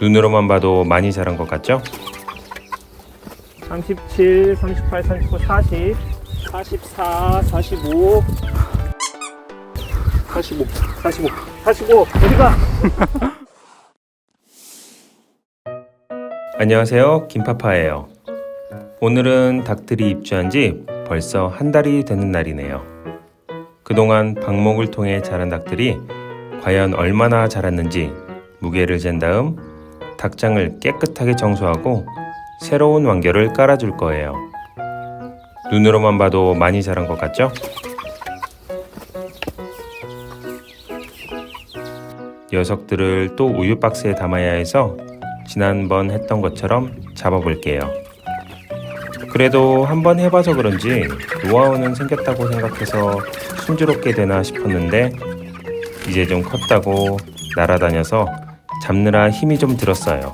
눈으로만 봐도 많이 자란 것 같죠? 37, 38, 39, 40, 44, 45, 45, 45, 45, 어디가? 안녕하세요. 김파파예요. 오늘은 닭들이 입주한 지 벌써 한 달이 되는 날이네요. 그동안 방목을 통해 자란 닭들이 과연 얼마나 자랐는지 무게를 잰 다음 닭장을 깨끗하게 청소하고 새로운 완결을 깔아줄 거예요. 눈으로만 봐도 많이 자란 것 같죠? 녀석들을 또 우유 박스에 담아야 해서 지난번 했던 것처럼 잡아볼게요. 그래도 한번 해봐서 그런지 노하우는 생겼다고 생각해서 순조롭게 되나 싶었는데 이제 좀 컸다고 날아다녀서 잡느라 힘이 좀 들었어요.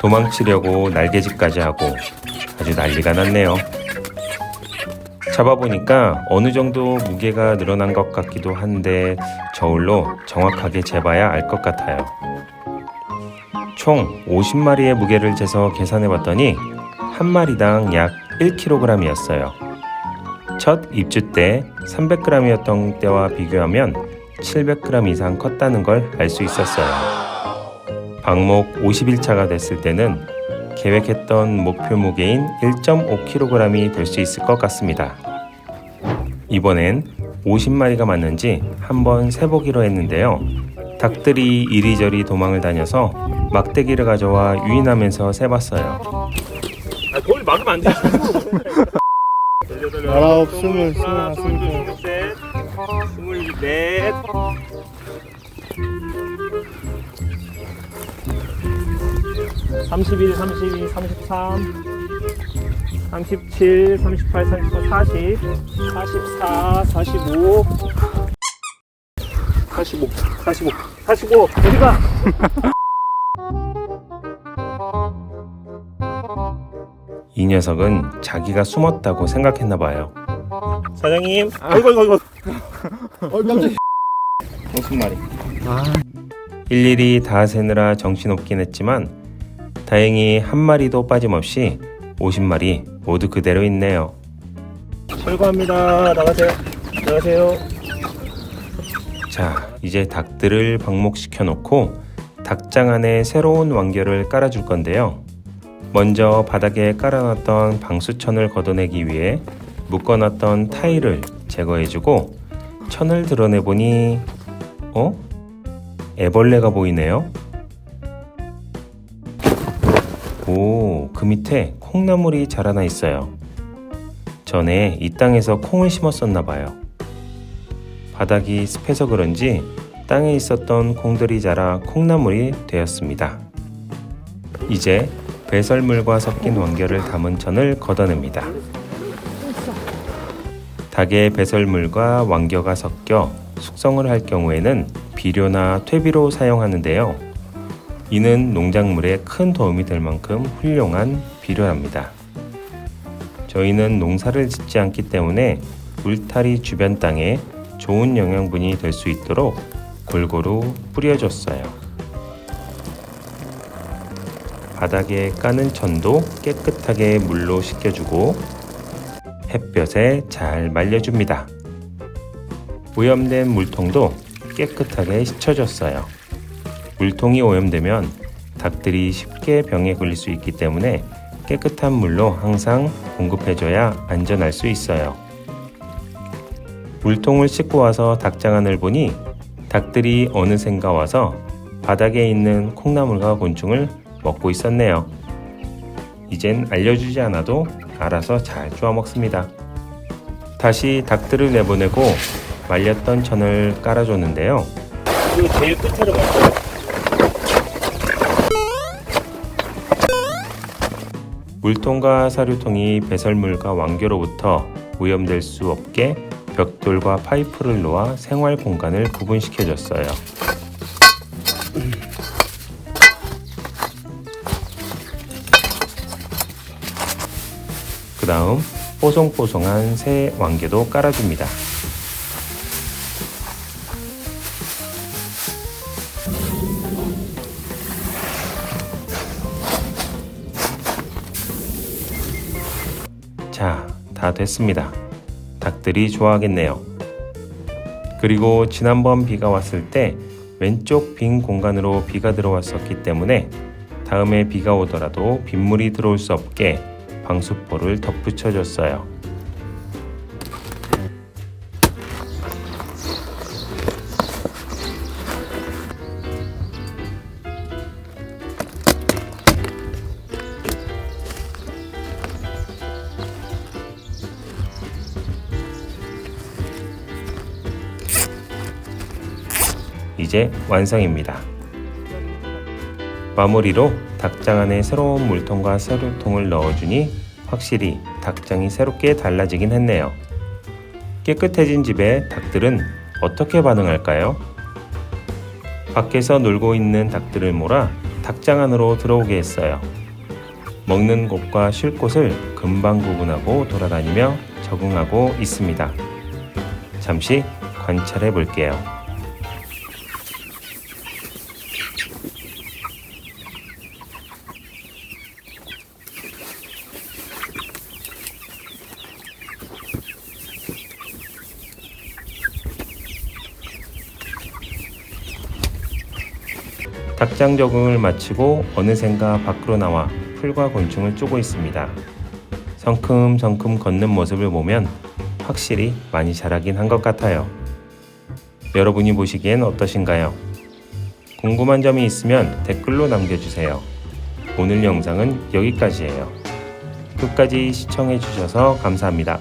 도망치려고 날개짓까지 하고 아주 난리가 났네요. 잡아보니까 어느 정도 무게가 늘어난 것 같기도 한데 저울로 정확하게 재봐야 알 것 같아요. 총 50마리의 무게를 재서 계산해 봤더니 한 마리당 약 1kg이었어요. 첫 입주 때 300g이었던 때와 비교하면 700g 이상 컸다는 걸 알 수 있었어요. 방목 50일차가 됐을 때는 계획했던 목표 무게인 1.5kg이 될 수 있을 것 같습니다. 이번엔 50마리가 맞는지 한번 세보기로 했는데요. 닭들이 이리저리 도망을 다녀서 막대기를 가져와 유인하면서 세봤어요. 아, 거기 막으면 안 돼. 아홉, 스물, 스물하나, 스물둘. 스물넷, 삼십일, 삼십이, 삼십삼, 삼십칠, 삼십팔, 삼십구, 사십, 사십사, 사십오, 사십오, 사십오, 사십오, 어디가? 이 녀석은 자기가 숨었다고 생각했나 봐요. 사장님, 아이고, 아이고, 아이고. 어 깜짝이야. 50마리. 일일이 다 세느라 정신없긴 했지만 다행히 한 마리도 빠짐없이 50마리 모두 그대로 있네요. 철거합니다. 나가세요. 나가세요. 자, 이제 닭들을 방목시켜 놓고 닭장 안에 새로운 완결을 깔아줄 건데요. 먼저 바닥에 깔아놨던 방수천을 걷어내기 위해 묶어놨던 타일을 제거해주고 천을 드러내 보니 어? 애벌레가 보이네요. 오, 그 밑에 콩나물이 자라나 있어요. 전에 이 땅에서 콩을 심었었나 봐요. 바닥이 습해서 그런지 땅에 있었던 콩들이 자라 콩나물이 되었습니다. 이제 배설물과 섞인 완결을 담은 천을 걷어냅니다. 닭의 배설물과 완겨가 섞여 숙성을 할 경우에는 비료나 퇴비로 사용하는데요. 이는 농작물에 큰 도움이 될 만큼 훌륭한 비료랍니다. 저희는 농사를 짓지 않기 때문에 울타리 주변 땅에 좋은 영양분이 될 수 있도록 골고루 뿌려줬어요. 바닥에 까는 천도 깨끗하게 물로 씻겨주고 햇볕에 잘 말려줍니다. 오염된 물통도 깨끗하게 씻어줬어요. 물통이 오염되면 닭들이 쉽게 병에 걸릴 수 있기 때문에 깨끗한 물로 항상 공급해줘야 안전할 수 있어요. 물통을 씻고 와서 닭장 안을 보니 닭들이 어느샌가 와서 바닥에 있는 콩나물과 곤충을 먹고 있었네요. 이젠 알려주지 않아도 알아서 잘 쪼아 먹습니다. 다시 닭들을 내보내고 말렸던 천을 깔아줬는데요. 그리고 제일 끝으로 갈게요. 물통과 사료통이 배설물과 완교로부터 오염될 수 없게 벽돌과 파이프를 놓아 생활 공간을 구분시켜줬어요. 그 다음 뽀송뽀송한 새 왕개도 깔아줍니다. 자, 다 됐습니다. 닭들이 좋아하겠네요. 그리고 지난번 비가 왔을 때 왼쪽 빈 공간으로 비가 들어왔었기 때문에 다음에 비가 오더라도 빗물이 들어올 수 없게 방수포를 덧붙여 줬어요. 이제 완성입니다. 마무리로 닭장 안에 새로운 물통과 새로통을 넣어주니 확실히 닭장이 새롭게 달라지긴 했네요. 깨끗해진 집에 닭들은 어떻게 반응할까요? 밖에서 놀고 있는 닭들을 몰아 닭장 안으로 들어오게 했어요. 먹는 곳과 쉴 곳을 금방 구분하고 돌아다니며 적응하고 있습니다. 잠시 관찰해 볼게요. 닭장 적응을 마치고 어느샌가 밖으로 나와 풀과 곤충을 쪼고 있습니다. 성큼성큼 걷는 모습을 보면 확실히 많이 자라긴 한 것 같아요. 여러분이 보시기엔 어떠신가요? 궁금한 점이 있으면 댓글로 남겨주세요. 오늘 영상은 여기까지예요. 끝까지 시청해주셔서 감사합니다.